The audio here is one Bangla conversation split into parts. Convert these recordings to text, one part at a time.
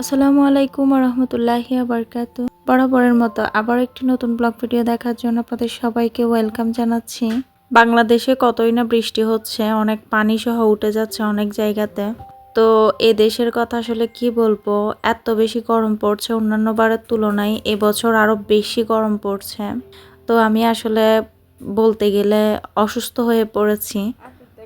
আসসালামু আলাইকুম রহমতুল্লাহি আবরকাত বরাবরের মতো আবার একটি নতুন ব্লগ ভিডিও দেখার জন্য আপনাদের সবাইকে ওয়েলকাম জানাচ্ছি। বাংলাদেশে কতই না বৃষ্টি হচ্ছে, অনেক পানি সহ উঠে যাচ্ছে অনেক জায়গাতে। তো এ দেশের কথা আসলে কি বলব, এত বেশি গরম পড়ছে অন্যান্য বারের তুলনায় এবছর আরও বেশি গরম পড়ছে। তো আমি আসলে বলতে গেলে অসুস্থ হয়ে পড়েছি।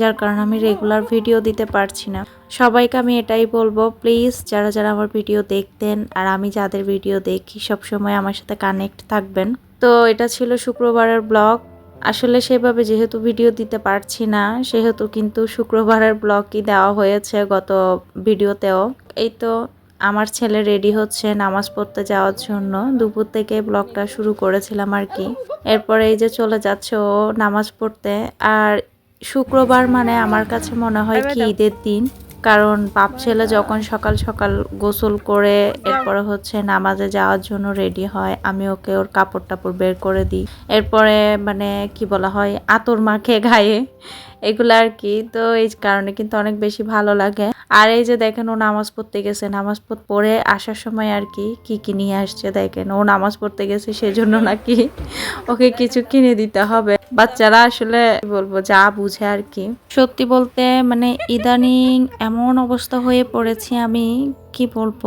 যার কারণে আমি রেগুলার ভিডিও দিতে পারছি না। সবাইকে আমি এটাই বলব প্লিজ যারা যারা আমার ভিডিও দেখতেন আর আমি যাদের ভিডিও দেখি সব সময় আমার সাথে কানেক্ট থাকবেন। তো এটা ছিল শুক্রবারের ব্লগ আসলে সেভাবে যেহেতু ভিডিও দিতে পারছি না, সেহেতু কিন্তু শুক্রবারের ব্লগই দেওয়া হয়েছে গত ভিডিওতেও এই তো আমার ছেলে রেডি হচ্ছে নামাজ পড়তে যাওয়ার জন্য। দুপুর থেকে ব্লগটা শুরু করেছিলাম আর কি। এরপরে এই যে চলে যাচ্ছে ও নামাজ পড়তে। আর শুক্রবার মানে আমার কাছে মনে হয় কি ঈদের দিন। কারণ বাপ ছেলে যখন সকাল সকাল গোসল করে এরপরে হচ্ছে নামাজে যাওয়ার জন্য রেডি হয় আমি ওকে ওর কাপড় টাপড় বের করে দিই। এরপরে মানে কি বলা হয় আতর মাখে গায়ে। এগুলো আর কি তো এই কারণে কিন্তু অনেক বেশি ভালো লাগে। আর এই যে দেখেন ও নামাজ পড়তে গেছে। নামাজ পড়- পড়ে আসার সময় আর কি কি কি নিয়ে আসছে দেখেন। ও নামাজ পড়তে গেছে সেজন্য নাকি ওকে কিছু কিনে দিতে হবে। বাচ্চারা আসলে বলব, যা বুঝে আর কি। সত্যি বলতে মানে ইদানিং এমন অবস্থা হয়ে পড়েছি আমি, কি বলব,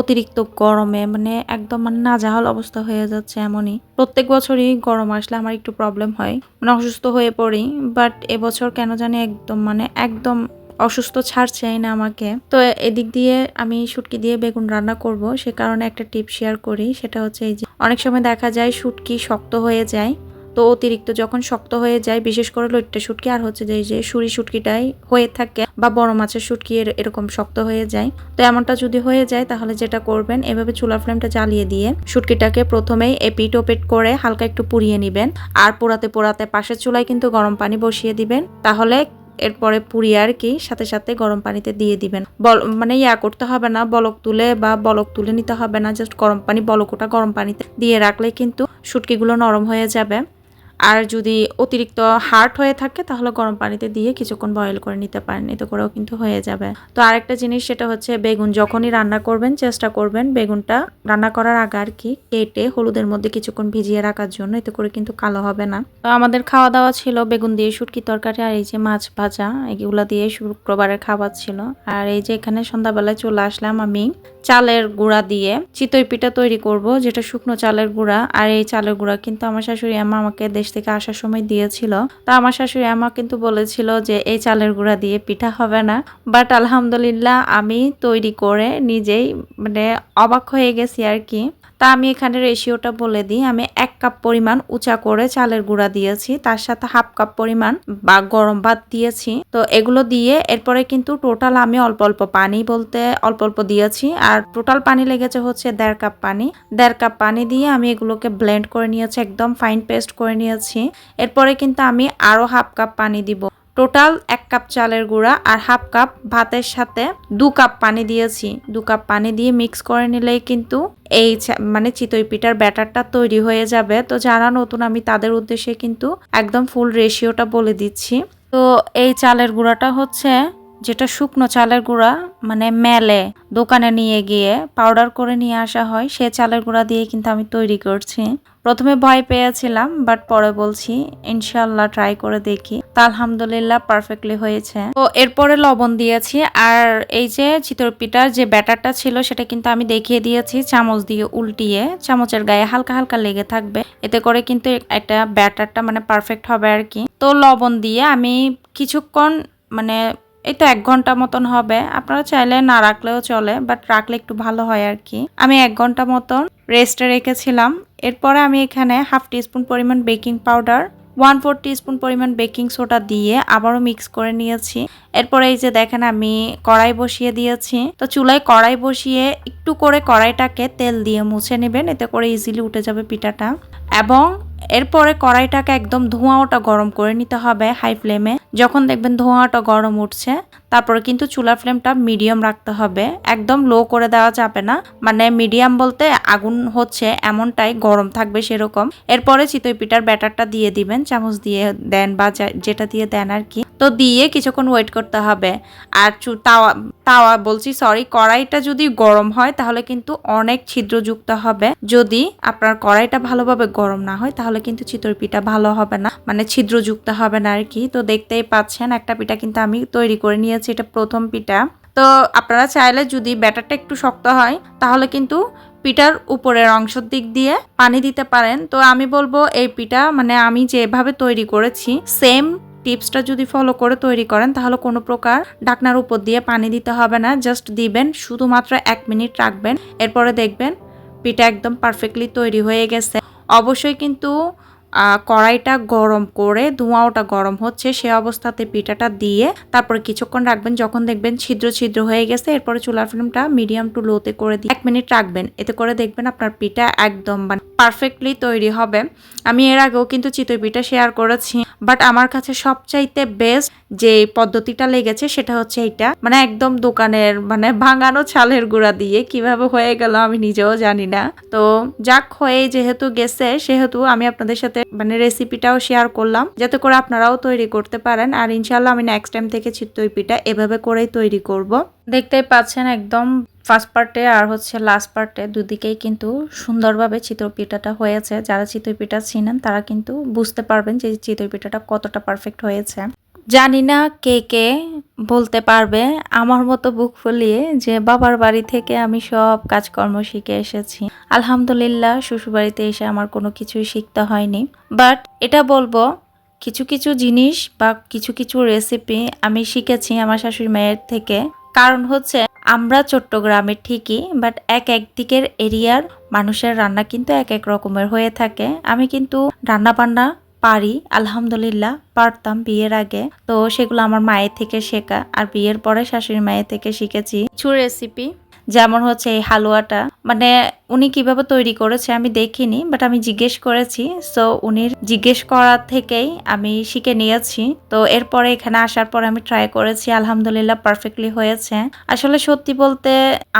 অতিরিক্ত গরমে মানে একদম মানে নাজাহাল অবস্থা হয়ে যাচ্ছে এমনই। প্রত্যেক বছরই গরম আসলে আমার একটু প্রবলেম হয় মানে অসুস্থ হয়ে পড়ি বাট এবছর কেন জানি একদম মানে একদম অসুস্থ ছাড়ছেই না আমাকে। তো এদিক দিয়ে আমি শুটকি দিয়ে বেগুন রান্না করব, সে কারণে একটা টিপ শেয়ার করি, সেটা হচ্ছে এই যে অনেক সময় দেখা যায় শুটকি শক্ত হয়ে যায় তো অতিরিক্ত যখন শক্ত হয়ে যায়, বিশেষ করে লইট্টা শুটকি, আর হচ্ছে যে যে সুরি শুটকিটাই হয়ে থাকে বা বড় মাছের শুটকি এর- এরকম শক্ত হয়ে যায়। তো এমনটা যদি হয়ে যায়, তাহলে যেটা করবেন, এভাবে চুলার ফ্লেমটা জ্বালিয়ে দিয়ে শুটকিটাকে প্রথমেই এপিট ওপিট করে হালকা একটু পুড়িয়ে নেবেন। আর পোড়াতে পোড়াতে পাশের চুলায় কিন্তু গরম পানি বসিয়ে দিবেন। তাহলে এরপরে পুড়িয়ে আর কি সাথে সাথে গরম পানিতে দিয়ে দিবেন। বল মানে ইয়া করতে হবে না, বলক তুলে বা বলক তুলে নিতে হবে না, জাস্ট গরম পানি বলকোটা গরম পানিতে দিয়ে রাখলে কিন্তু শুটকিগুলো নরম হয়ে যাবে। আর যদি অতিরিক্ত হার্ড হয়ে থাকে, তাহলে গরম পানিতে দিয়ে কিছুক্ষণ বয়েল করে নিতে পারেন, এতে করেও কিন্তু হয়ে যাবে। তো আরেকটা জিনিস সেটা হচ্ছে বেগুন, যখনই রান্না করবেন, চেষ্টা করবেন বেগুনটা রান্না করার আগে আর কি কেটে হলুদের মধ্যে কিছুক্ষণ ভিজিয়ে রাখার জন্য, এতে করে কিন্তু কালো হবে না। তো আমাদের খাওয়া দাওয়া ছিল বেগুন দিয়ে শুটকি তরকারি আর এই যে মাছ ভাজা, এগুলো দিয়ে শুক্রবারের খাবার ছিল। আর এই যে এখানে সন্ধ্যাবেলায় চলে আসলাম আমি চালের গুঁড়া দিয়ে। চিতই পিঠা তৈরি করব, যেটা শুকনো চালের গুঁড়া। আর এই চালের গুঁড়া কিন্তু আমার শাশুড়ি আমা আমাকে দেশ থেকে আসার সময় দিয়েছিল। তা আমার শাশুড়ি আমা কিন্তু বলেছিল যে, এই চালের গুঁড়া দিয়ে পিঠা হবে না। বাট আলহামদুলিল্লাহ আমি তৈরি করে নিজেই মানে অবাক হয়ে গেছি আর কি। তা আমি এখানে রেশিওটা বলে দিই। আমি এক কাপ পরিমাণ উঁচা করে চালের গুঁড়া দিয়েছি। তার সাথে হাফ কাপ পরিমাণ বা গরম ভাত দিয়েছি। তো এগুলো দিয়ে এরপরে কিন্তু টোটাল আমি অল্প অল্প পানি বলতে অল্প অল্প দিয়েছি। আর টোটাল পানি লেগেছে হচ্ছে দেড় কাপ পানি। দেড় কাপ পানি দিয়ে আমি এগুলোকে ব্লেন্ড করে নিয়েছি, একদম ফাইন পেস্ট করে নিয়েছি। এরপরে কিন্তু আমি আরও হাফ কাপ পানি দিব। টোটাল এক কাপ চালের গুঁড়া আর হাফ কাপ ভাতের সাথে দু কাপ পানি দিয়েছি। দু কাপ পানি দিয়ে মিক্স করে নিলেই কিন্তু এই মানে চিতই পিঠার ব্যাটারটা তৈরি হয়ে যাবে। তো যারা নতুন, আমি তাদের উদ্দেশ্যে কিন্তু একদম ফুল রেশিওটা বলে দিচ্ছি। তো এই চালের গুঁড়াটা হচ্ছে যেটা শুকনো চালের গুঁড়া মানে মেলে, দোকানে নিয়ে গিয়ে পাউডার করে নিয়ে আসা হয়, সে চালের গুঁড়া দিয়ে কিন্তু আমি তৈরি করছি। প্রথমে ভয় পেয়েছিলাম বাট পরে বলছি ইনশাল্লাহ ট্রাই করে দেখি। আলহামদুলিল্লাহ পারফেক্টলি হয়েছে। তো এরপরে লবণ দিয়েছি, আর এই যে চিতর পিঠার যে ব্যাটারটা ছিল, সেটা কিন্তু আমি দেখিয়ে দিয়েছি চামচ দিয়ে উল্টিয়ে। চামচের গায়ে হালকা হালকা লেগে থাকবে। এতে করে কিন্তু একটা ব্যাটারটা মানে পারফেক্ট হবে আর কি। তো লবণ দিয়ে আমি কিছুক্ষণ মানে এই তো এক ঘণ্টা মতন হবে। আপনারা চাইলে না রাখলেও চলে বাট রাখলে একটু ভালো হয় আর কি আমি এক ঘণ্টা মতন রেস্টে রেখেছিলাম। এরপরে আমি এখানে হাফ টিস্পুন পরিমাণ baking powder one four teaspoon পরিমাণ বেকিং সোডা দিয়ে আবারও মিক্স করে নিয়েছি। এরপরে এই যে দেখেন আমি কড়াই বসিয়ে দিয়েছি। তো চুলায় কড়াই বসিয়ে একটু করে কড়াইটাকে তেল দিয়ে মুছে নেবেন, এতে করে ইজিলি উঠে যাবে পিঠাটা। এবং এরপরে কড়াইটাকে একদম ধোঁয়া ওটা গরম করে নিতে হবে হাই ফ্লেমে। যখন দেখবেন ধোঁয়াটা গরম উঠছে তারপরে কিন্তু চুলার ফ্লেমটা মিডিয়াম রাখতে হবে। একদম লো করে দেওয়া যাবে না। মানে মিডিয়াম বলতে আগুন হচ্ছে এমনটাই, গরম থাকবে সেরকম। এরপরে চিতই পিঠার ব্যাটারটা দিয়ে দিবেন, চামচ দিয়ে দেন বা যেটা দিয়ে দেন আর কি। তো দিয়ে কিছুক্ষণ ওয়েট করতে হবে। আর তাওয়া তাওয়া বলছি সরি কড়াইটা যদি গরম হয় তাহলে কিন্তু অনেক ছিদ্রযুক্ত হবে। যদি আপনার কড়াইটা ভালোভাবে গরম না হয় তাহলে কিন্তু চিতই পিঠা ভালো হবে না। মানে ছিদ্রযুক্ত হবে না আর কি। তো দেখতেই পাচ্ছেন, একটা পিঠা কিন্তু আমি তৈরি করে নিয়েছি। এটা প্রথম পিঠা। তো আপনারা চাইলে যদি ব্যাটারটা একটু শক্ত হয়, তাহলে কিন্তু পিঠার উপরের অংশের দিক দিয়ে পানি দিতে পারেন। তো আমি বলব এই পিঠা মানে আমি যেভাবে তৈরি করেছি সেম টিপসটা যদি ফলো করে তৈরি করেন, তাহলে কোনো প্রকার ঢাকনার উপর দিয়ে পানি দিতে হবে না। জাস্ট দিবেন, শুধুমাত্র এক মিনিট রাখবেন। এরপরে দেখবেন পিঠা একদম পারফেক্টলি তৈরি হয়ে গেছে। অবশ্যই কিন্তু কড়াইটা গরম করে, ধোঁয়াওটা গরম হচ্ছে, সে অবস্থাতে পিঠাটা দিয়ে তারপরে কিছুক্ষণ রাখবেন। যখন দেখবেন ছিদ্র ছিদ্র হয়ে গেছে, এরপরে চুলার ফ্লেমটা মিডিয়াম টু লোতে করে দিয়ে এক মিনিট রাখবেন। এতে করে দেখবেন আপনার পিঠা একদম পারফেক্টলি তৈরি হবে। আমি এর আগেও কিন্তু চিতই পিঠা শেয়ার করেছি বাট আমার কাছে সবচাইতে বেস্ট যে পদ্ধতিটা লেগেছে সেটা হচ্ছে এইটা। মানে একদম দোকানের মানে ভাঙানো ছালের গুঁড়া দিয়ে কীভাবে হয়ে গেল আমি নিজেও জানি না। তো যাক হয়ে যেহেতু গেছে, সেহেতু আমি আপনাদের সাথে মানে রেসিপিটাও শেয়ার করলাম, যাতে করে আপনারাও তৈরি করতে পারেন। আর ইনশাল্লাহ আমি নেক্সট টাইম থেকে চিতই পিঠা এভাবে করেই তৈরি করব। দেখতেই পাচ্ছেন একদম ফার্স্ট পার্টে আর হচ্ছে লাস্ট পার্টে দুদিকেই কিন্তু সুন্দরভাবে চিতই পিঠাটা হয়েছে। যারা চিতই পিঠা ছিনেন, তারা কিন্তু বুঝতে পারবেন যে চিতই পিঠাটা কতটা পারফেক্ট হয়েছে। জানি না কে কে বলতে পারবে। আমার মতো বুক ফুলিয়ে যে বাবার বাড়ি থেকে আমি সব কাজকর্ম শিখে এসেছি। আলহামদুলিল্লাহ, শ্বশুরবাড়িতে এসে আমার কোনো কিছুই শিখতে হয়নি। বাট এটা বলব, কিছু কিছু জিনিস বা কিছু কিছু রেসিপি আমি শিখেছি আমার শাশুড়ি মায়ের থেকে। কারণ হচ্ছে, আমরা চট্টগ্রামের ঠিকই বাট এক এক দিকের এরিয়ার মানুষের রান্না কিন্তু এক এক রকমের হয়ে থাকে। আমি কিন্তু রান্না বান্না পারি, আলহামদুলিল্লাহ, পারতাম বিয়ের আগে। তো সেগুলো আমার মায়ের থেকে শেখা, আর বিয়ের পরে শাশুড়ি মায়ের থেকে শিখেছি কিছু রেসিপি যেমন হচ্ছে এই হালুয়াটা। মানে উনি কীভাবে তৈরি করেছে আমি দেখিনি বাট আমি জিজ্ঞেস করেছি। সো উনি জিজ্ঞেস করার থেকেই আমি শিখে নিয়েছি। তো এরপরে এখানে আসার পর আমি ট্রাই করেছি, আলহামদুলিল্লাহ পারফেক্টলি হয়েছে। আসলে সত্যি বলতে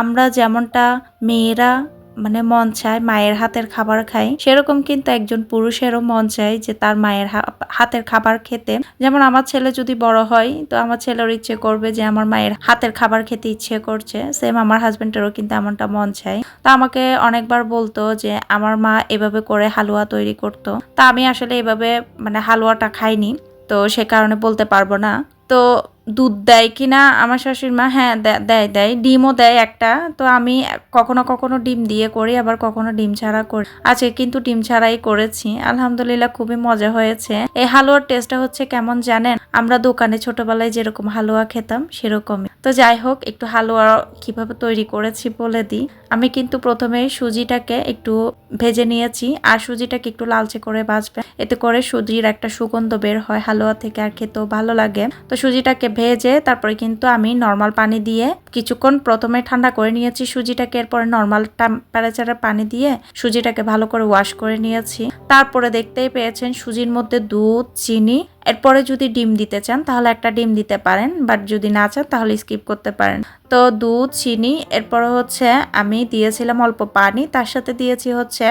আমরা যেমনটা মেয়েরা মানে মন চায়, মায়ের হাতের খাবার খাই সেরকম কিন্তু একজন পুরুষেরও মন চায় যে তার মায়ের হাতের খাবার খেতে। যেমন আমার ছেলে যদি বড় হয়, তো আমার ছেলের ইচ্ছে করবে যে আমার মায়ের হাতের খাবার খেতে ইচ্ছে করছে। সেম আমার হাজবেন্ডেরও কিন্তু এমনটা মন চায়। তা আমাকে অনেকবার বলতো যে আমার মা এভাবে করে হালুয়া তৈরি করতো। তা আমি আসলে এভাবে মানে হালুয়াটা খাইনি। তো সে কারণে বলতে পারব না। তো দুধ দেয় কিনা? আমার শাশুড়ি মা হ্যাঁ দেয় দেয়। ডিমও দেয় একটা। তো আমি কখনো কখনো ডিম দিয়ে করি, আবার কখনো ডিম ছাড়া করি। আজকে কিন্তু ডিম ছাড়াই করেছি। আলহামদুলিল্লাহ খুবই মজা হয়েছে। এই হালুয়ার টেস্টটা হচ্ছে কেমন জানেন? আমরা দোকানে ছোটবেলায় যেরকম হালুয়া খেতাম, সেরকমই। তো যাই হোক, একটু হালুয়া কীভাবে তৈরি করেছি বলে দিই। আমি কিন্তু প্রথমে সুজিটাকে একটু ভেজে নিয়েছি, আর সুজিটাকে একটু লালচে করে ভাজবে এতে করে সুজির একটা সুগন্ধ বের হয় হালুয়া থেকে, আর খেতেও ভালো লাগে। তো সুজিটাকে ভেজে তারপরে কিন্তু আমি নর্মাল পানি দিয়ে কিছুক্ষণ প্রথমে ঠান্ডা করে নিয়েছি সুজিটাকে, এরপরে নর্মাল টেম্পারেচারে পানি দিয়ে সুজিটাকে ভালো করে ওয়াশ করে নিয়েছি। তারপরে দেখতেই পেয়েছেন সুজির মধ্যে দুধ, চিনি, এরপরে যদি ডিম দিতে চান তাহলে একটা ডিম দিতে পারেন বাট যদি না চান তাহলে স্কিপ করতে পারেন। তো দুধ, চিনি, এরপরে হচ্ছে আমি দিয়েছিলাম অল্প পানি, তার সাথে দিয়েছি হচ্ছে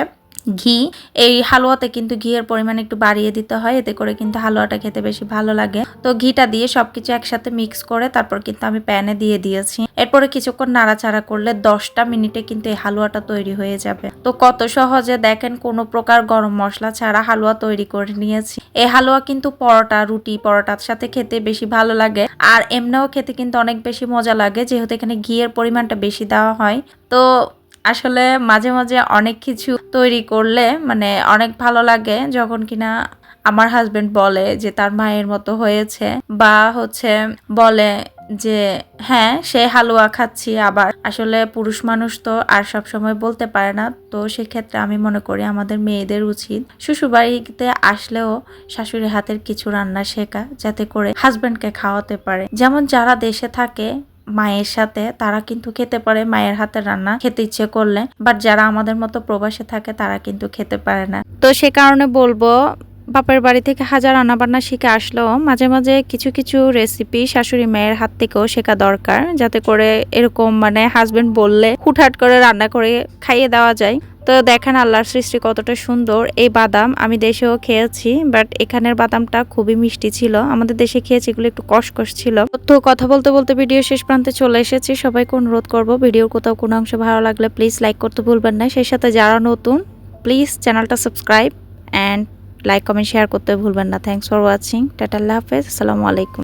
ঘি। এই হালুয়াতে কিন্তু ঘিয়ের পরিমাণ একটু বাড়িয়ে দিতে হয়, এতে করে কিন্তু হালুয়াটা খেতে বেশি ভালো লাগে। তো ঘিটা দিয়ে সবকিছু একসাথে মিক্স করে তারপর কিন্তু আমি প্যানে দিয়ে দিয়েছি। এরপরে কিছুক্ষণ নাড়াচাড়া করলে দশটা মিনিটে কিন্তু এই হালুয়াটা তৈরি হয়ে যাবে। তো কত সহজে দেখেন, কোনো প্রকার গরম মশলা ছাড়া হালুয়া তৈরি করে নিয়েছি। এই হালুয়া কিন্তু পরোটা, রুটি, পরোটার সাথে খেতে বেশি ভালো লাগে। আর এমনিও খেতে কিন্তু অনেক বেশি মজা লাগে, যেহেতু এখানে ঘিয়ের পরিমাণটা বেশি দেওয়া হয়। তো আসলে মাঝে মাঝে অনেক কিছু তৈরি করলে মানে অনেক ভালো লাগে যখন কিনা আমার হাজবেন্ড বলে যে তার মায়ের মতো হয়েছে বা হচ্ছে বলে যে হ্যাঁ সে হালুয়া খাচ্ছি আবার। আসলে পুরুষ মানুষ তো আর সব সময় বলতে পারে না, তো সেক্ষেত্রে আমি মনে করি আমাদের মেয়েদের উচিত শ্বশুরবাড়িতে আসলেও শাশুড়ি হাতের কিছু রান্না শেখা যাতে করে হাজবেন্ডকে খাওয়াতে পারে। যেমন যারা দেশে থাকে মায়ের সাথে, তারা কিন্তু খেতে পারে, মায়ের হাতের রান্না খেতে ইচ্ছে করলে। বাট যারা আমাদের মতো প্রবাসে থাকে, তারা কিন্তু খেতে পারে না। তো সে কারণে বলব, বাপের বাড়ি থেকে হাজার রান্না বান্না শিখে আসলেও মাঝে মাঝে কিছু কিছু রেসিপি শাশুড়ি মায়ের হাত থেকেও শেখা দরকার। যাতে করে এরকম মানে হাজবেন্ড বললে হুটহাট করে রান্না করে খাইয়ে দেওয়া যায়। তো দেখেন আল্লাহর সৃষ্টি কতটা সুন্দর। এই বাদাম আমি দেশেও খেয়েছি বাট এখানের বাদামটা খুবই মিষ্টি ছিল। আমাদের দেশে খেয়েছি, এগুলো একটু কষকষ ছিল। তো কথা বলতে বলতে ভিডিও শেষ প্রান্তে চলে এসেছি। সবাইকে অনুরোধ করব, ভিডিওর কোথাও কোনো অংশ ভালো লাগলে প্লিজ লাইক করতে ভুলবেন না। সেই সাথে যারা নতুন প্লিজ চ্যানেলটা subscribe and like comment share করতে ভুলবেন না। থ্যাংকস ফর ওয়াচিং টাটা, আল্লাহ হাফেজ। আসসালামু আলাইকুম।